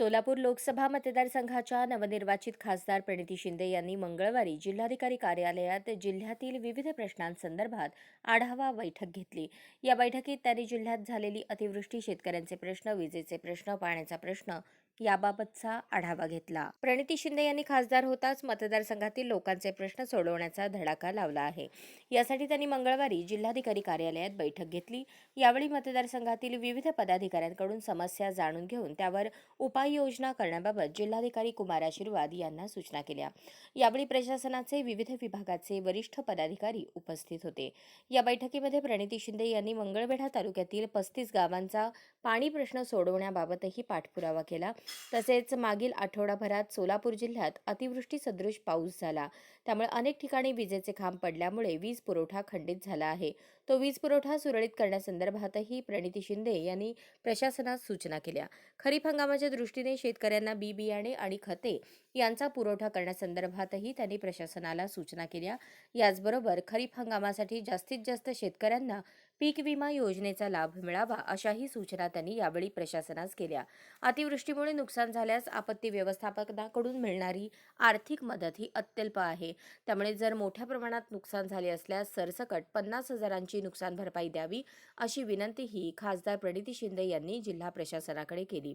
सोलापूर लोकसभा मतदारसंघाच्या नवनिर्वाचित खासदार प्रणिती शिंदे यांनी मंगळवारी जिल्हाधिकारी कार्यालयात जिल्ह्यातील विविध प्रश्नांसंदर्भात आढावा बैठक घेतली. या बैठकीत त्यांनी जिल्ह्यात झालेली अतिवृष्टी शेतकऱ्यांचे प्रश्न विजेचे प्रश्न पाण्याचा प्रश्न याबाबतचा आढावा घेतला. प्रणिती शिंदे यांनी खासदार होताच मतदारसंघातील लोकांचे प्रश्न सोडवण्याचा धडाका लावला आहे. यासाठी त्यांनी मंगळवारी जिल्हाधिकारी कार्यालयात बैठक घेतली. यावेळी मतदारसंघातील विविध पदाधिकाऱ्यांकडून समस्या जाणून घेऊन त्यावर उपाययोजना करण्याबाबत जिल्हाधिकारी कुमार आशीर्वाद यांना सूचना केल्या. यावेळी प्रशासनाचे विविध विभागाचे वरिष्ठ पदाधिकारी उपस्थित होते. या बैठकीमध्ये प्रणिती शिंदे यांनी मंगळवेढा तालुक्यातील पस्तीस गावांचा पाणी प्रश्न सोडवण्याबाबतही पाठपुरावा केला. तसेच मागील आठवडाभरात सोलापूर जिल्ह्यात अतिवृष्टी सदृश पाऊस झाला. त्यामुळे अनेक ठिकाणी विजेचे खांब पडल्यामुळे वीज पुरवठा खंडित झाला आहे. तो वीज पुरवठा सुरळीत करण्यासंदर्भातही प्रणिती शिंदे यांनी प्रशासनास सूचना केल्या. खरीप हंगामाच्या दृष्टीने शेतकऱ्यांना बी बियाणे आणि खते यांचा पुरवठा करण्यासंदर्भातही त्यांनी प्रशासनाला सूचना केल्या. याचबरोबर खरीप हंगामासाठी जास्तीत जास्त शेतकऱ्यांना पीक विमा योजनेचा लाभ मिळावा अशाही सूचना त्यांनी यावेळी प्रशासनास केल्या. अतिवृष्टीमुळे नुकसान झाल्यास आपत्ती व्यवस्थापनाकडून मिळणारी आर्थिक मदत ही अत्यल्प आहे. त्यामुळे जर मोठ्या प्रमाणात नुकसान झाले असल्यास सरसकट पन्नास हजारांची नुकसान भरपाई द्यावी अशी विनंतीही खासदार प्रणिती शिंदे यांनी जिल्हा प्रशासनाकडे केली.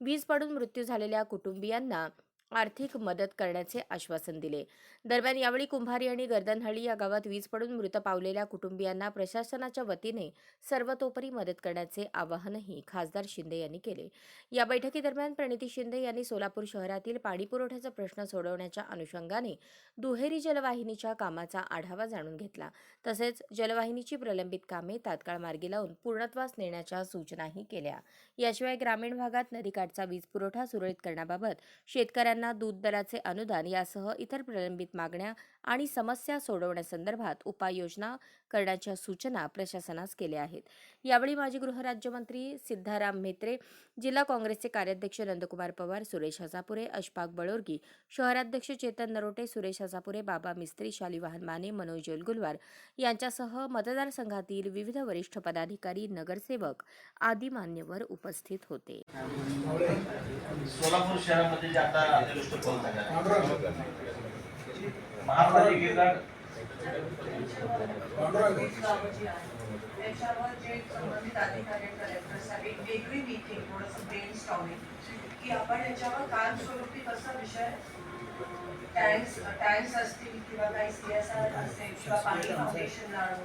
वीज पडून मृत्यू झालेल्या कुटुंबियांना आर्थिक मदत करण्याचे आश्वासन दिले. दरम्यान यावेळी कुंभारी आणि गर्दनहळी या गावात वीज पडून मृत पावलेल्या कुटुंबियांना प्रशासनाच्या वतीने सर्वतोपरी मदत करण्याचे आवाहनही खासदार शिंदे यांनी केले. या बैठकीदरम्यान प्रणिती शिंदे यांनी सोलापूर शहरातील पाणीपुरवठ्याचा प्रश्न सोडवण्याच्या अनुषंगाने दुहेरी जलवाहिनीच्या कामाचा आढावा जाणून घेतला. तसेच जलवाहिनीची प्रलंबित कामे तात्काळ मार्गी लावून पूर्णत्वास नेण्याच्या सूचनाही केल्या. याशिवाय ग्रामीण भागात नदीकाठचा वीज पुरवठा सुरळीत करण्याबाबत शेतकऱ्यांना दूध दराचे अनुदान यासह इतर प्रलंबित मागण्या आणि समस्या सोडवण्यासंदर्भात उपाययोजना करण्याच्या सूचना प्रशासनास केल्या आहेत. यावेळी माजी गृहराज्यमंत्री सिद्धाराम म्हेत्रे जिल्हा काँग्रेसचे कार्याध्यक्ष नंदकुमार पवार सुरेश हसापुरे अशफाक बळोरगी शहराध्यक्ष चेतन नरोटे सुरेश हजापुरे बाबा मिस्त्री शालिवाहन माने मनोज जलगुलवार यांच्यासह मतदारसंघातील विविध वरिष्ठ पदाधिकारी नगरसेवक आदी मान्यवर उपस्थित होते. सोलापूर शहरामध्ये जे आता त्याच्यावर जे संबंधित अधिकारी कलेक्टरसाठी वेगळी मीटिंग थोडंसं ब्रेन स्टॉमिंग की आपण याच्यावर कायमस्वरूपी कसा विषय टँक्स टँक्स असतील किंवा काही सीएसआर असेल किंवा पाणी फाउंडेशन जाणून